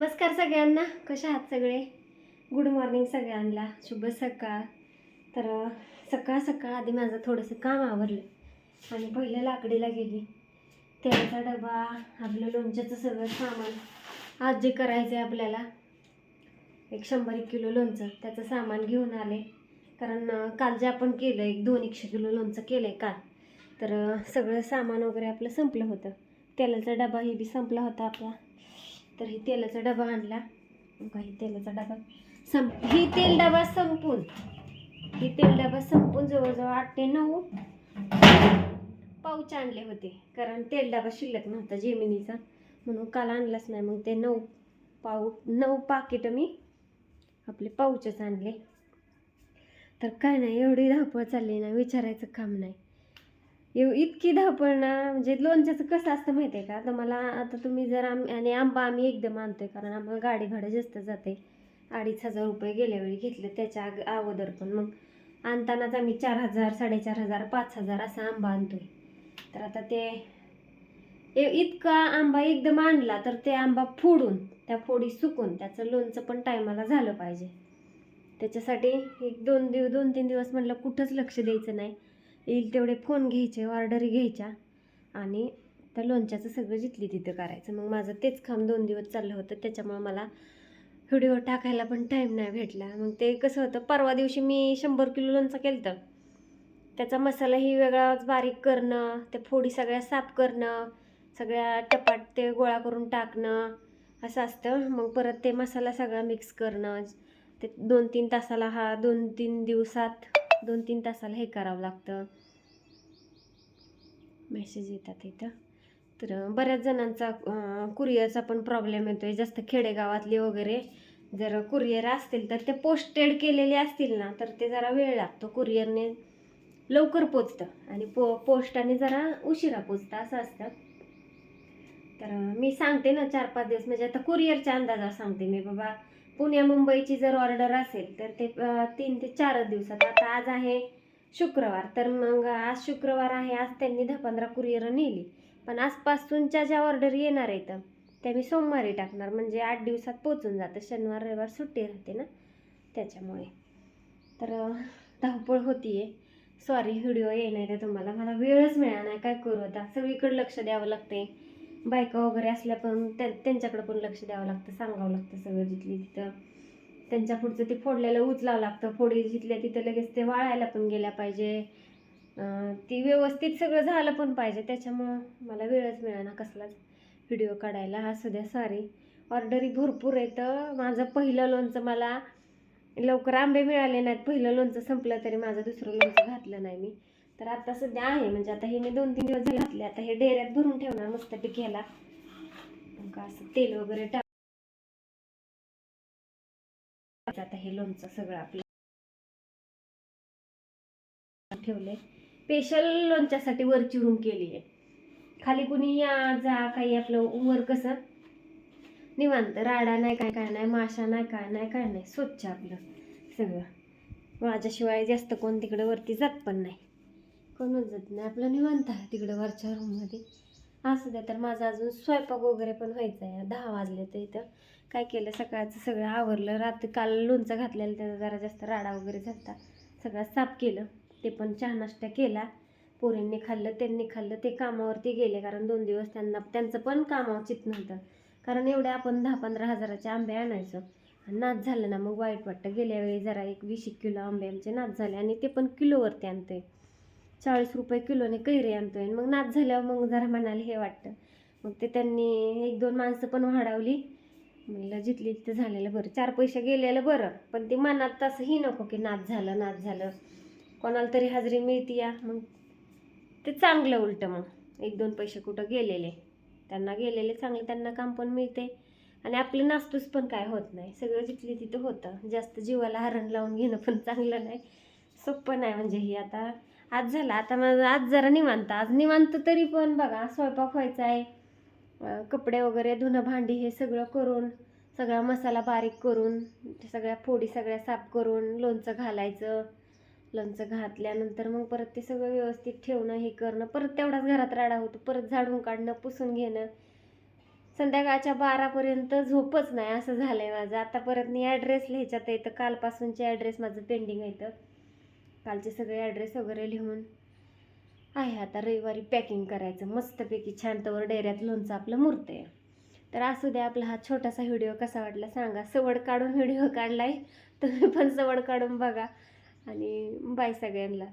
नमस्कार सगळ्यांना. कशा आहात सगळे? गुड मॉर्निंग सगळ्यांना. शुभ सकाळ. तर सकाळ सकाळ आधी माझं थोडंसं काम आवरलं आणि पहिल्या लाकडीला गेली. तेलाचा डबा आपलं लोणच्याचं सगळं सामान आज जे करायचं आहे आपल्याला एक शंभर एक किलो लोणचं त्याचं सामान घेऊन आले. कारण काल जे आपण केलं एक दोन एकशे किलो लोणचं केलं आहे काल. तर सगळं सामान वगैरे आपलं संपलं होतं. तेलाचा डबाही बी संपला होता आपला. तर हे तेलाचा डबा आणला. काही तेलाचा डबा संप ही तेल डबा संपून ही तेल डबा संपून जवळजवळ आठ ते नऊ पाऊच आणले होते. कारण तेल डबा शिल्लक नव्हता जेमिनीचा. म्हणून काल आणलाच नाही. मग ते नऊ पाऊ नऊ पाकिट मी आपले पाऊचच आणले. तर काय नाही एवढी धावपळ चालली ना विचारायचं काम नाही. एव इतकी धावपळ ना म्हणजे लोणच्याचं कसं असतं माहिती आहे का? तर मला आता तुम्ही जर आम आणि आंबा आम्ही एकदम आणतो आहे कारण आम्हाला गाडी भाडं जास्त जाते. अडीच हजार रुपये गेल्या वेळी घेतले त्याच्या अग अगोदर पण. मग आणतानाच आम्ही चार हजार साडेचार हजार पाच हजार असा आंबा आणतो आहे तर आता ते ए- इतका आंबा एकदम आणला तर ते आंबा फोडून त्या फोडी सुकून त्याचं लोणचं पण टायमाला झालं पाहिजे. त्याच्यासाठी एक दोन दिवस दोन तीन दिवस म्हटलं कुठंच लक्ष द्यायचं नाही. येईल तेवढे फोन घ्यायचे ऑर्डरी घ्यायच्या. आणि त्या लोणच्याचं सगळं जिथली तिथं करायचं. मग माझं तेच काम दोन दिवस चाललं होतं. त्याच्यामुळं मला व्हिडिओ टाकायला पण टाईम नाही भेटला. मग ते कसं होतं परवा दिवशी मी शंभर किलो लोणचं केलं तर त्याचा मसालाही वेगळाच बारीक करणं त्या फोडी सगळ्या साफ करणं सगळ्या टपाट ते गोळा करून टाकणं असं असतं. मग परत ते मसाला सगळा मिक्स करणं. ते दोन तीन तासाला हा दोन तीन दिवसात दोन तीन तासाला हे करावं लागतं. मेसेज येतात इथं. तर बऱ्याच जणांचा कुरिअरचा पण प्रॉब्लेम येतो आहे जास्त खेडेगावातले वगैरे जर कुरिअर असतील तर ते पोस्टेड केलेले असतील ना तर ते जरा वेळ लागतो कुरिअरने लवकर पोचतं. आणि पो पोस्टाने जरा उशिरा पोचतं असं असतं. तर मी सांगते ना चार पाच दिवस. म्हणजे आता कुरिअरच्या अंदाजा सांगते मी बाबा. पुण्या मुंबईची जर ऑर्डर असेल तर ते तीन ते चारच दिवसात. आता आज आहे शुक्रवार तर मग आज शुक्रवार आहे आज त्यांनी दहा पंधरा कुरिअर नेली. पण आजपासूनच्या ज्या ऑर्डर येणार आहेत त्या मी सोमवारी टाकणार. म्हणजे आठ दिवसात पोचून जातं. शनिवार रविवार सुट्टी राहते ना त्याच्यामुळे. तर धावपळ धावपळ होतीये. सॉरी व्हिडिओ येणार आहे तुम्हाला. मला वेळच मिळाला नाही. काय करू आता? सगळीकडे लक्ष द्यावं लागते बायका वगैरे असल्या पण त्या त्यांच्याकडे पण लक्ष द्यावं लागतं सांगावं लागतं सगळं जिथली तिथं. त्यांच्या पुढचं ते फोडलेलं उचलावं लागतं फोडी जिथल्या तिथं लगेच ते वाळायला पण गेल्या पाहिजे. ती व्यवस्थित सगळं झालं पण पाहिजे त्याच्यामुळं मला वेळच मिळाला कसलाच व्हिडिओ काढायला. हा सध्या सारी ऑर्डरी भरपूर येतं माझं पहिलं लोणचं मला लवकर आंबे मिळाले नाहीत पहिलं लोणचं संपलं तरी माझं दुसरं लोणचं घातलं नाही मी. तर आता सध्या आहे म्हणजे आता हे मी दोन तीन दिवस झाले घातले आता हे डेऱ्यात भरून ठेवणार मस्त ह्याला का असं तेल वगैरे टाक आता हे लोणचं सगळं आपलं ठेवलंय. स्पेशल लोणच्यासाठी वरची रूम केली आहे खाली कुणी या जा काही आपलं वर कसं? निवांत. राडा नाही काय काय नाही माशा नाही काय नाही काय नाही. स्वच्छ आपलं सगळं. माझ्याशिवाय जास्त कोण तिकडे वरती जात पण नाही. कोणच जात नाही. आपलं निवांत आहे तिकडं वरच्या रूममध्ये असं द्या तर माझा अजून स्वयंपाक वगैरे पण व्हायचा आहे दहा वाजले तर इथं. काय केलं सकाळचं सगळं आवरलं. रात्री काल लोणचं घातलेलं त्याचा जरा जास्त राडा वगैरे झाला सगळं साफ केलं. ते पण चहा नाश्ता केला. पोरींनी खाल्लं त्यांनी खाल्लं. ते कामावरती गेले कारण दोन दिवस त्यांना त्यांचं पण कामावर चित नव्हतं. कारण एवढे आपण दहा पंधरा हजाराचे आंबे आणायचो. आणि नाच झालं ना मग वाईट वाटतं. गेल्या वेळी जरा एक वीस किलो आंबे आमचे नाच झाले. आणि ते पण किलोवरती आणतोय. चाळीस रुपये किलोने कैरी आणतोय. आणि मग नाच झाल्यावर मग जरा म्हणाले हे वाटतं. मग ते त्यांनी एक दोन माणसं पण वाढवली. म्हणलं जिथली तिथं झालेलं बरं. चार पैसे गेलेलं बरं. पण ते मनात तसंही नको की नाच झालं नाच झालं. कोणाला तरी हजेरी मिळते या. मग ते चांगलं उलटं मग. एक दोन पैसे कुठं गेलेले. त्यांना गेलेले चांगले त्यांना काम पण मिळते. आणि आपले नास्तूस पण काय होत नाही. सगळं जिथली तिथं होतं. जास्त जीवाला हरण लावून घेणं पण चांगलं नाही. सोपं नाही म्हणजे ही आता. आज झाला. आता माझं आज जरा निवांत. आज निवांत तरी पण बघा स्वयंपाक व्हायचा आहे. कपडे वगैरे धुणं भांडी हे सगळं करून सगळा मसाला बारीक करून सगळ्या फोडी सगळ्या साफ करून लोणचं घालायचं. लोणचं घातल्यानंतर मग परत ते सगळं व्यवस्थित ठेवणं हे करणं. परत तेवढाच घरात राडा होतो. परत झाडून काढणं पुसून घेणं. संध्याकाळच्या बारापर्यंत झोपच नाही. असं झालं आहे माझं. आता परत मी ॲड्रेस लिहायच्यात येतं कालपासूनचे ॲड्रेस माझं पेंडिंग येतं कालचे सगळे ॲड्रेस वगैरे लिहून. आहे आता रविवारी पॅकिंग करायचं. मस्तपैकी छान तवर डेऱ्यात लोणचं आपलं मूर्त आहे तर असू द्या आपला हा छोटासा व्हिडिओ कसा वाटला सांगा. सवड काढून व्हिडिओ काढला आहे तुम्ही पण सवड काढून बघा. आणि बाय सगळ्यांना.